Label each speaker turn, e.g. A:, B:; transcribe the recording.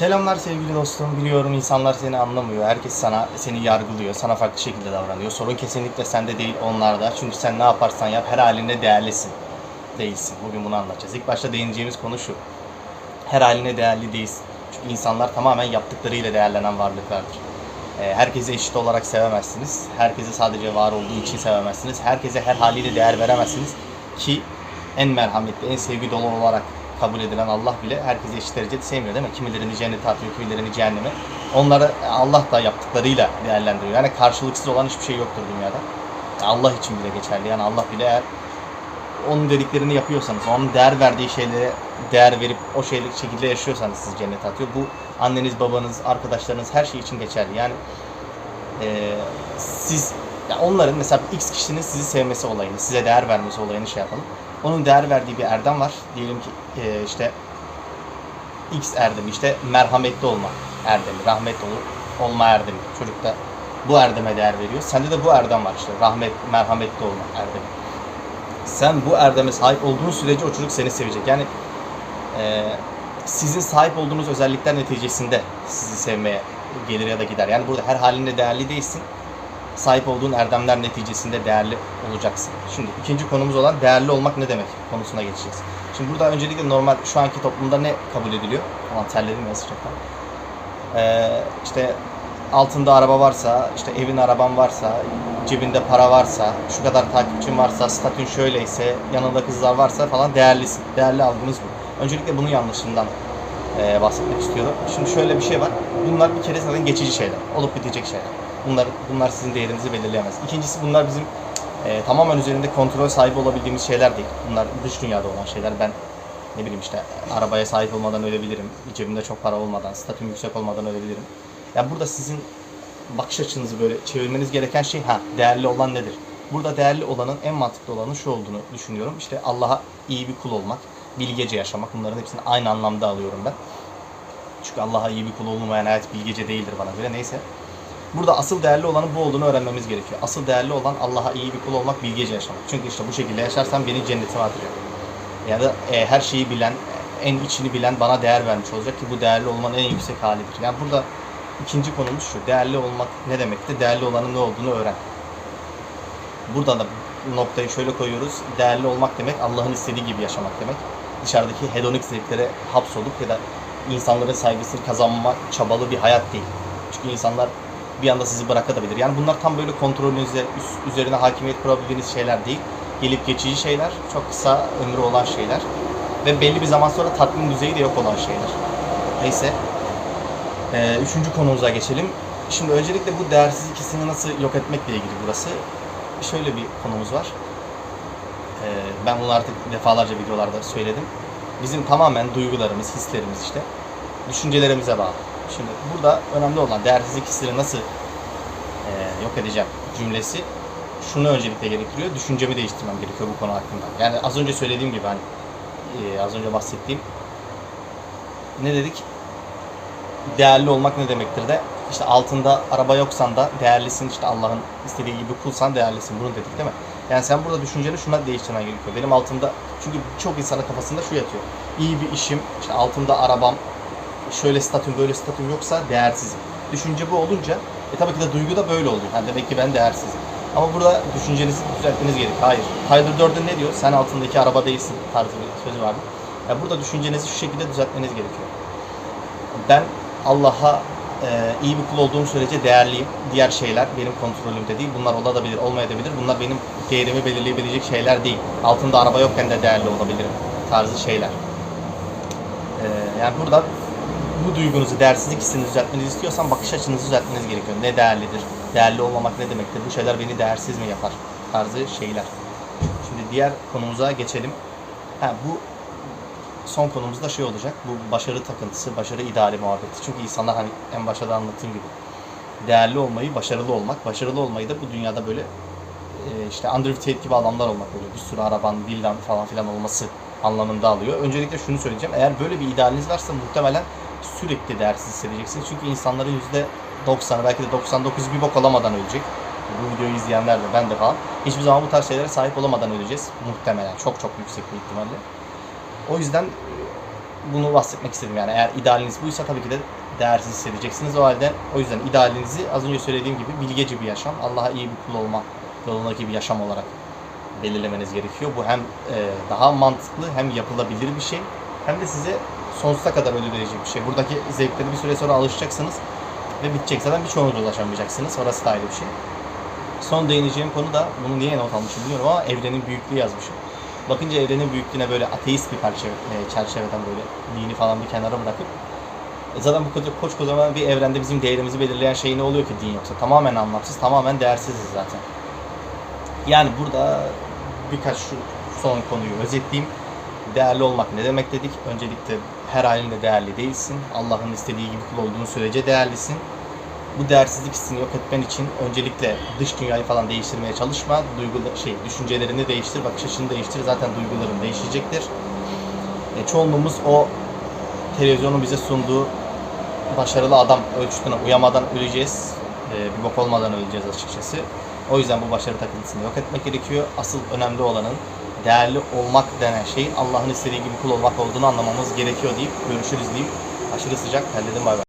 A: Selamlar sevgili dostum. Biliyorum insanlar seni anlamıyor. Herkes sana seni yargılıyor. Sana farklı şekilde davranıyor. Sorun kesinlikle sende değil onlarda. Çünkü sen ne yaparsan yap her halinde değerlisin. Değilsin. Bugün bunu anlatacağız. İlk başta değineceğimiz konu şu. Her haline değerli değilsin. Çünkü insanlar tamamen yaptıklarıyla değerlenen varlıklardır. Ee, Herkesi eşit olarak sevemezsiniz. Herkesi sadece var olduğu için sevemezsiniz. Herkese her haliyle değer veremezsiniz. Ki en merhametli, en sevgi dolu olarak kabul edilen Allah bile herkesi eşit derecede sevmiyor değil mi? Kimilerini cennete atıyor, kimilerini cehenneme. Onları Allah da yaptıklarıyla değerlendiriyor. Yani karşılıksız olan hiçbir şey yoktur dünyada. Allah için bile geçerli. Yani Allah bile eğer onun dediklerini yapıyorsanız, onun değer verdiği şeylere değer verip o şekilde yaşıyorsanız sizi cennete atıyor. Bu anneniz, babanız, arkadaşlarınız her şey için geçerli. Yani eee, siz ya onların mesela X kişinin sizi sevmesi olayını, size değer vermesi olayını şey yapalım. Onun değer verdiği bir erdem var. Diyelim ki eee, işte X erdemi işte merhametli olma erdemi, rahmetli ol- olma erdemi. Çocuk da bu erdeme değer veriyor. Sende de bu erdem var işte rahmet, merhametli olma erdemi. Sen bu erdeme sahip olduğun sürece o çocuk seni sevecek. Yani eee, sizin sahip olduğunuz özellikler neticesinde sizi sevmeye gelir ya da gider. Yani burada her halinde değerli değilsin. Sahip olduğun erdemler neticesinde değerli olacaksın. Şimdi ikinci konumuz olan değerli olmak ne demek konusuna geçeceğiz. Şimdi burada öncelikle normal şu anki toplumda ne kabul ediliyor? Aman terledim ya sıcaktan. Ee, işte altında araba varsa, işte evin araban varsa, cebinde para varsa, şu kadar takipçin varsa, statün şöyleyse, yanında kızlar varsa falan değerlisin. Değerli algınız bu. Öncelikle bunun yanlışından e, bahsetmek istiyorum. Şimdi şöyle bir şey var. Bunlar bir kere zaten geçici şeyler. Olup bitecek şeyler. Bunlar bunlar sizin değerinizi belirleyemez. İkincisi bunlar bizim e, tamamen üzerinde kontrol sahibi olabildiğimiz şeyler değil. Bunlar dış dünyada olan şeyler. Ben ne bileyim işte arabaya sahip olmadan ölebilirim. Cebimde çok para olmadan, statüm yüksek olmadan ölebilirim. Ya burada sizin bakış açınızı böyle çevirmeniz gereken şey ha değerli olan nedir? Burada değerli olanın en mantıklı olanın şu olduğunu düşünüyorum. İşte Allah'a iyi bir kul olmak, bilgece yaşamak. Bunların hepsini aynı anlamda alıyorum ben. Çünkü Allah'a iyi bir kul olmayan hayat bilgece değildir bana göre. Neyse. Burada asıl değerli olanın bu olduğunu öğrenmemiz gerekiyor. Asıl değerli olan Allah'a iyi bir kul olmak, bilgece yaşamak. Çünkü işte bu şekilde yaşarsam beni cennetime atacak. Ya da e, her şeyi bilen, en içini bilen bana değer vermiş olacak ki bu değerli olmanın en yüksek halidir. Yani burada ikinci konumuz şu. Değerli olmak ne demekti? Değerli olanın ne olduğunu öğren. Burada da noktayı şöyle koyuyoruz. Değerli olmak demek Allah'ın istediği gibi yaşamak demek. Dışarıdaki hedonik zevklere hapsolup ya da insanların saygısını kazanma çabalı bir hayat değil. Çünkü insanlar bir anda sizi bırakabilir. Yani bunlar tam böyle kontrolünüzde üs- üzerine hakimiyet kurabildiğiniz şeyler değil. Gelip geçici şeyler, çok kısa ömrü olan şeyler ve belli bir zaman sonra tatmin düzeyi de yok olan şeyler. Neyse. Ee, üçüncü konumuza geçelim. Şimdi öncelikle bu değersizlik hissini nasıl yok etmekle ilgili burası. Şöyle bir konumuz var. Ee, ben bunu artık defalarca videolarda söyledim. Bizim tamamen duygularımız, hislerimiz işte düşüncelerimize bağlı. Şimdi burada önemli olan değersizlik hissini nasıl e, yok edeceğim cümlesi şunu öncelikle gerektiriyor. Düşüncemi değiştirmem gerekiyor bu konu hakkında. Yani az önce söylediğim gibi hani e, az önce bahsettiğim ne dedik? Değerli olmak ne demektir de işte altında araba yoksan da değerlisin işte Allah'ın istediği gibi kulsan değerlisin bunu dedik değil mi? Yani sen burada düşünceni şuna değiştirmen gerekiyor. Benim altımda çünkü çok insanın kafasında şu yatıyor. İyi bir işim, işte altımda arabam, şöyle statüm böyle statüm yoksa değersizim. Düşünce bu olunca e tabii ki de duygu da böyle oluyor. Ha, demek ki ben değersizim. Ama burada düşüncenizi düzeltmeniz gerekiyor. Hayır. Haydır dördün ne diyor? Sen altındaki araba değilsin tarzı bir sözü vardı. Ya burada düşüncenizi şu şekilde düzeltmeniz gerekiyor. Ben Allah'a e, iyi bir kul olduğum sürece değerliyim. Diğer şeyler benim kontrolümde değil. Bunlar olabilir, olmayabilir. Bunlar benim değerimi belirleyebilecek şeyler değil. Altında araba yokken de değerli olabilirim tarzı şeyler. E, yani burada bu duygunuzu, değersizlik hissini düzeltmenizi istiyorsan bakış açınızı düzeltmeniz gerekiyor. Ne değerlidir? Değerli olmamak ne demektir? Bu şeyler beni değersiz mi yapar? Tarzı şeyler. Şimdi diğer konumuza geçelim. Ha, bu son konumuz da şey olacak. Bu başarı takıntısı, başarı ideali muhabbeti. Çünkü insanlar hani en başta da anlattığım gibi değerli olmayı, başarılı olmak, başarılı olmayı da bu dünyada böyle e, işte Andrew Tate gibi adamlar olmak böyle bir sürü araban, villan falan filan olması anlamında alıyor. Öncelikle şunu söyleyeceğim. Eğer böyle bir idealiniz varsa muhtemelen sürekli değersiz hissedeceksiniz. Çünkü insanların %90'ı belki de 99'u bir bok alamadan ölecek. Bu videoyu izleyenler de ben de falan. Hiçbir zaman bu tarz şeylere sahip olamadan öleceğiz. Muhtemelen. Çok çok yüksek bir ihtimalle. O yüzden bunu bahsetmek istedim yani. Eğer idealiniz buysa tabii ki de değersiz hissedeceksiniz. O halde o yüzden idealinizi az önce söylediğim gibi bilgece bir yaşam, Allah'a iyi bir kul olma yolundaki bir yaşam olarak belirlemeniz gerekiyor. Bu hem e, daha mantıklı hem yapılabilir bir şey hem de size sonsuza kadar ödül bir şey. Buradaki zevkleri bir süre sonra alışacaksınız ve bitecek. Zaten birçoğuna da ulaşamayacaksınız. Orası da ayrı bir şey. Son değineceğim konu da, bunu niye not almışım bilmiyorum ama evrenin büyüklüğü yazmışım. Bakınca evrenin büyüklüğüne böyle ateist bir parça, e, çerçeveden böyle dini falan bir kenara bırakıp e, zaten bu koca, koskocaman bir evrende bizim değerimizi belirleyen şey ne oluyor ki din yoksa? Tamamen anlamsız, tamamen değersiziz zaten. Yani burada birkaç şu son konuyu özetleyeyim. Değerli olmak ne demek dedik? Öncelikle her halinde değerli değilsin. Allah'ın istediği gibi kul olduğun sürece değerlisin. Bu değersizlik hissini yok etmen için öncelikle dış dünyayı falan değiştirmeye çalışma. Duygu şey düşüncelerini değiştir, bakış açını değiştir. Zaten duyguların değişecektir. E, çoğunluğumuz o televizyonun bize sunduğu başarılı adam ölçütüne uyamadan öleceğiz. E, bir bok olmadan öleceğiz açıkçası. O yüzden bu başarı takıntısını yok etmek gerekiyor. Asıl önemli olanın değerli olmak denen şeyin Allah'ın istediği gibi kul olmak olduğunu anlamamız gerekiyor deyip görüşürüz deyip aşırı sıcak terledim bay bay.